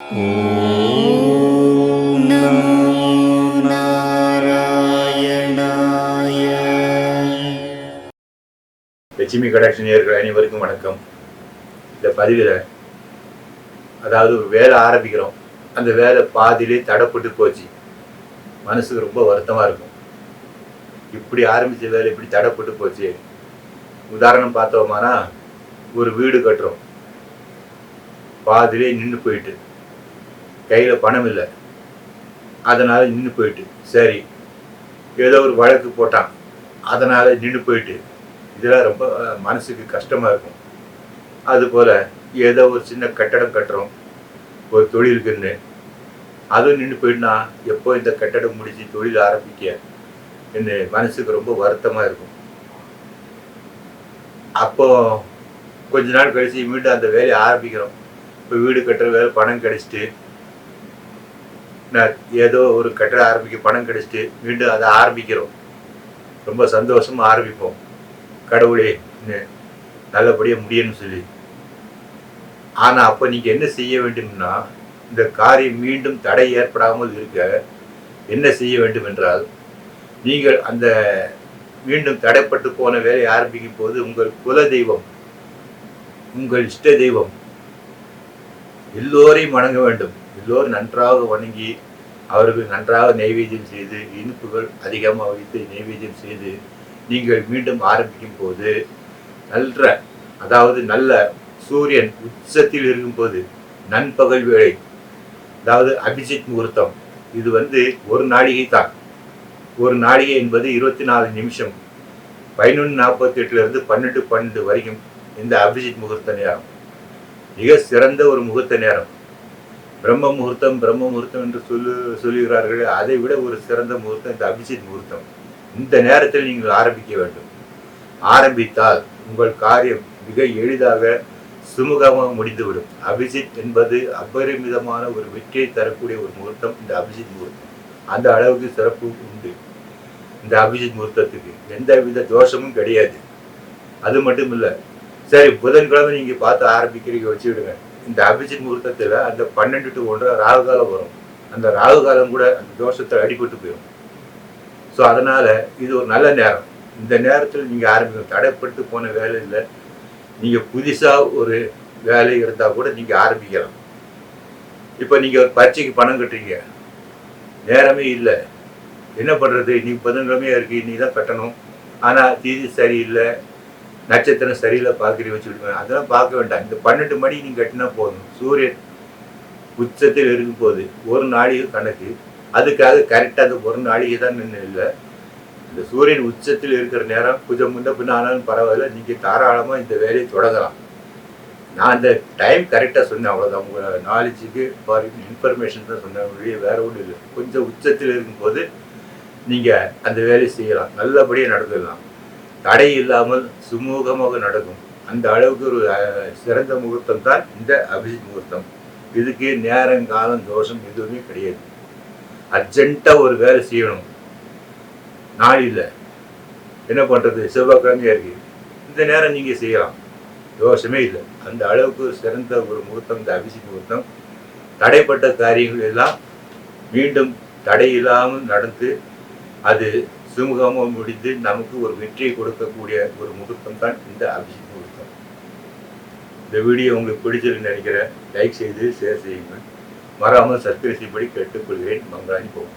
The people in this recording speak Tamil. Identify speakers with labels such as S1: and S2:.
S1: ॐ नमो नारायणाय
S2: லட்சுமி கடாட்சி நேயர்கள் அனைவருக்கும் வணக்கம் இந்த பதிவில் அதாவது ஒரு வேலை ஆரம்பிக்கிறோம் அந்த வேலை பாதியிலே தடைப்பட்டு போச்சு மனசுக்கு ரொம்ப வருத்தமாக இருக்கும் இப்படி ஆரம்பித்த வேலை இப்படி தடைப்பட்டு போச்சு உதாரணம் பார்த்தோமானா ஒரு வீடு கட்டுறோம் பாதியிலே நின்று போயிட்டு கையில் பணம் இல்லை. அதனால் நின்று போயிட்டு சரி ஏதோ ஒரு வழக்கு போட்டான். அதனால் நின்று போயிட்டு இதெல்லாம் ரொம்ப மனசுக்கு கஷ்டமாக இருக்கும். அதுபோல் ஏதோ ஒரு சின்ன கட்டடம் கட்டுறோம். ஒரு தொழிலுக்குன்னு அதுவும் நின்று போயிட்டுனா எப்போ இந்த கட்டடம் முடிச்சு தொழில் ஆரம்பிக்க? என்று மனசுக்கு ரொம்ப வருத்தமாக இருக்கும். அப்போ கொஞ்ச நாள் கழிச்சு மீண்டும் அந்த வேலையை ஆரம்பிக்கிறோம். இப்போ வீடு கட்டுற வேலை பணம் கிடச்சிட்டு ஏதோ ஒரு கட்டிட ஆரம்பிக்க பணம் கிடைச்சிட்டு மீண்டும் அதை ஆரம்பிக்கிறோம். ரொம்ப சந்தோஷமாக ஆரம்பிப்போம். கடவுளே நல்லபடியாக முடியும்னு சொல்லி. ஆனால் அப்போ நீங்கள் என்ன செய்ய வேண்டும்னா இந்த காரியம் மீண்டும் தடை ஏற்படாமல் இருக்க என்ன செய்ய வேண்டும் என்றால் நீங்கள் அந்த மீண்டும் தடைப்பட்டு போன வேலையை ஆரம்பிக்கும் போது உங்கள் குல தெய்வம் உங்கள் இஷ்ட தெய்வம் எல்லோரையும் வணங்க வேண்டும். எல்லோரும் நன்றாக வணங்கி அவர்கள் நன்றாக நைவேத்தியம் செய்து இனிப்புகள் அதிகமாக வைத்து நைவேத்தியம் செய்து நீங்கள் மீண்டும் ஆரம்பிக்கும் போது நல்ல அதாவது நல்ல சூரியன் உச்சத்தில் இருக்கும்போது நண்பகல் வேலை அதாவது அபிஜித் முகூர்த்தம் இது வந்து ஒரு நாடிகை தான் ஒரு நாடிகை என்பது இருபத்தி நாலு நிமிஷம் பதினொன்று நாற்பத்தி எட்டுலேருந்து பன்னெண்டு பன்னெண்டு வரைக்கும் இந்த அபிஜித் முகூர்த்த நேரம். மிக சிறந்த ஒரு முகூர்த்த நேரம். பிரம்ம முகூர்த்தம் பிரம்ம முகூர்த்தம் என்று சொல்லு சொல்லுகிறார்கள் அதை விட ஒரு சிறந்த முகூர்த்தம் இந்த அபிஜித் முகூர்த்தம். இந்த நேரத்தில் நீங்கள் ஆரம்பிக்க வேண்டும். ஆரம்பித்தால் உங்கள் காரியம் மிக எளிதாக சுமூகமாக முடிந்துவிடும். அபிஜித் என்பது அபரிமிதமான ஒரு வெற்றியை தரக்கூடிய ஒரு முகூர்த்தம் இந்த அபிஜித் முகூர்த்தம். அந்த அளவுக்கு சிறப்பு உண்டு. இந்த அபிஜித் முகூர்த்தத்துக்கு எந்த வித தோஷமும் கிடையாது. அது மட்டும் இல்லை சரி புதன்கிழமை நீங்க பார்த்து ஆரம்பிக்கிறீங்க வச்சு விடுங்க இந்த அபிஜித் முகூர்த்தத்தில் அந்த பன்னெண்டு டு ஒன்றரை ராகு காலம் வரும். அந்த ராகு காலம் கூட அந்த தோஷத்தை அடிபட்டு போயிடும். ஸோ அதனால இது ஒரு நல்ல நேரம். இந்த நேரத்தில் நீங்க ஆரம்பிக்கணும் தடைப்பட்டு போன வேலை இல்லை. நீங்க புதுசா ஒரு வேலை இருந்தால் கூட நீங்க ஆரம்பிக்கலாம். இப்போ நீங்க ஒரு பரீட்சைக்கு பணம் கட்டுறீங்க. நேரமே இல்லை. என்ன பண்றது? நீ புதன்கிழமையா இருக்கு. நீ தான் கட்டணும். ஆனால் தீதி சரியில்லை. நட்சத்திரம் சரியில்லை பார்க்குறீங்க வச்சு விடுவேன் அதெல்லாம் பார்க்க வேண்டாம். இந்த பன்னெண்டு மணிக்கு நீங்கள் கட்டினா போதும். சூரியன் உச்சத்தில் இருக்கும் போது ஒரு நாளிகை கணக்கு. அதுக்காக கரெக்டாக அந்த ஒரு நாளிகை தான் நின்று இல்லை இந்த சூரியன் உச்சத்தில் இருக்கிற நேரம் கொஞ்சம் முன்ன பின்ன ஆனாலும் பரவாயில்ல. நீங்கள் தாராளமாக இந்த வேலையை தொடங்கலாம். நான் அந்த டைம் கரெக்டாக சொன்னேன். அவ்வளோதான் உங்கள் நாலேஜுக்கு ஃபார் இன்ஃபர்மேஷன் தான் சொன்னேன். வெளியே வேறு ஒன்றும் இல்லை. கொஞ்சம் உச்சத்தில் இருக்கும்போது நீங்கள் அந்த வேலையை செய்யலாம். நல்லபடியாக நடந்துடலாம். தடை இல்லாமல் சுமூகமாக நடக்கும். அந்த அளவுக்கு ஒரு அஹ், சிறந்த முகூர்த்தம் தான் இந்த அபிஜித் முகூர்த்தம். இதுக்கு நேரம் காலம் தோஷம் எதுவுமே கிடையாது. அர்ஜென்ட்டாக ஒரு வேலை செய்யணும். நாள் இல்லை. என்ன பண்ணுறது செவ்வாய்க்கிழமையாக இருக்கு. இந்த நேரம் நீங்கள் செய்யலாம். தோஷமே இல்லை. அந்த அளவுக்கு சிறந்த ஒரு முகூர்த்தம் இந்த அபிஷேக் முகூர்த்தம். தடைப்பட்ட காரியங்கள் எல்லாம் மீண்டும் தடை இல்லாமல் நடந்து அது சுமூகமாக முடிந்து நமக்கு ஒரு வெற்றியை கொடுக்கக்கூடிய ஒரு முகூர்த்தம் தான் இந்த அபிஷேக் முகூர்த்தம். இந்த வீடியோ உங்களுக்கு பிடிச்சிருக்குன்னு நினைக்கிறேன். லைக் செய்து ஷேர் செய்யுங்கள். மறாமல் சப்ஸ்கிரைப் செய்யும்படி கேட்டுக்கொள்கிறேன். மங்களாணி போகும்